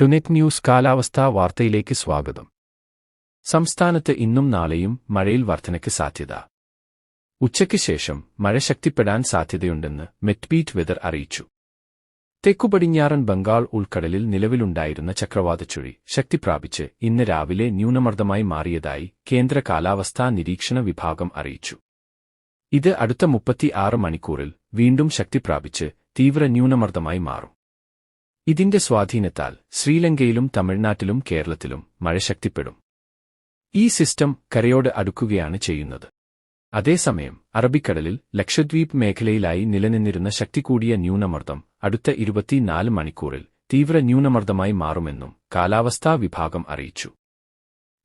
ടുനെറ്റ് news കാലാവസ്ഥാ വാർത്തയിലേക്ക് സ്വാഗതം. സംസ്ഥാനത്ത് ഇന്നും നാളെയും മഴയിൽ വർധനയ്ക്ക് സാധ്യത. ഉച്ചയ്ക്ക് ശേഷം മഴ ശക്തിപ്പെടാൻ സാധ്യതയുണ്ടെന്ന് മെറ്റ്ബീറ്റ് വെതർ അറിയിച്ചു. തെക്കുപടിഞ്ഞാറൻ ബംഗാൾ ഉൾക്കടലിൽ നിലവിലുണ്ടായിരുന്ന ചക്രവാതച്ചുഴി ശക്തി പ്രാപിച്ച് ഇന്ന് രാവിലെ ന്യൂനമർദ്ദമായി മാറിയതായി കേന്ദ്ര കാലാവസ്ഥാ നിരീക്ഷണ വിഭാഗം അറിയിച്ചു. ഇത് അടുത്ത മുപ്പത്തിയാറ് മണിക്കൂറിൽ വീണ്ടും ശക്തിപ്രാപിച്ച് തീവ്ര ന്യൂനമർദ്ദമായി മാറും. ഇതിന്റെ സ്വാധീനത്താൽ ശ്രീലങ്കയിലും തമിഴ്നാട്ടിലും കേരളത്തിലും മഴ ശക്തിപ്പെടും. ഈ സിസ്റ്റം കരയോട് അടുക്കുകയാണ് ചെയ്യുന്നത്. അതേസമയം അറബിക്കടലിൽ ലക്ഷദ്വീപ് മേഖലയിലായി നിലനിന്നിരുന്ന ശക്തി കൂടിയ ന്യൂനമർദ്ദം അടുത്ത ഇരുപത്തിനാല് മണിക്കൂറിൽ തീവ്ര ന്യൂനമർദ്ദമായി മാറുമെന്നും കാലാവസ്ഥാ വിഭാഗം അറിയിച്ചു.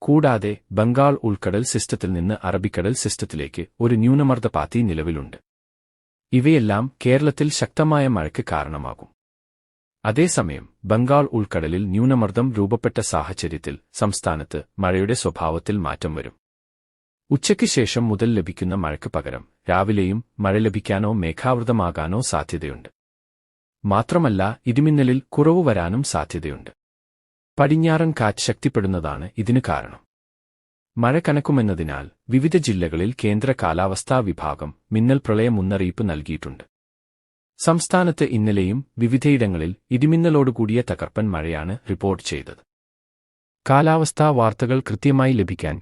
കൂടാതെ ബംഗാൾ ഉൾക്കടൽ സിസ്റ്റത്തിൽ നിന്ന് അറബിക്കടൽ സിസ്റ്റത്തിലേക്ക് ഒരു ന്യൂനമർദ്ദ പാത്തി നിലവിലുണ്ട്. ഇവയെല്ലാം കേരളത്തിൽ ശക്തമായ മഴയ്ക്ക് കാരണമാകും. അതേസമയം ബംഗാൾ ഉൾക്കടലിൽ ന്യൂനമർദ്ദം രൂപപ്പെട്ട സാഹചര്യത്തിൽ സംസ്ഥാനത്ത് മഴയുടെ സ്വഭാവത്തിൽ മാറ്റം വരും. ഉച്ചയ്ക്ക് ശേഷം മുതൽ ലഭിക്കുന്ന മഴയ്ക്ക് പകരം രാവിലെയും മഴ ലഭിക്കാനോ മേഘാവൃതമാകാനോ സാധ്യതയുണ്ട്. മാത്രമല്ല ഇടിമിന്നലിൽ കുറവ് വരാനും സാധ്യതയുണ്ട്. പടിഞ്ഞാറൻ കാറ്റ് ശക്തിപ്പെടുന്നതാണ് ഇതിനു കാരണം. മഴ കനക്കുമെന്നതിനാൽ വിവിധ ജില്ലകളിൽ കേന്ദ്ര കാലാവസ്ഥാ വിഭാഗം മിന്നൽ പ്രളയ മുന്നറിയിപ്പ് നൽകിയിട്ടുണ്ട്. സംസ്ഥാനത്ത് ഇന്നലെയും വിവിധയിടങ്ങളിൽ ഇടിമിന്നലോടുകൂടിയ തകർപ്പൻ മഴയാണ് റിപ്പോർട്ട് ചെയ്തത്. കാലാവസ്ഥാ വാർത്തകൾ കൃത്യമായി ലഭിക്കാൻ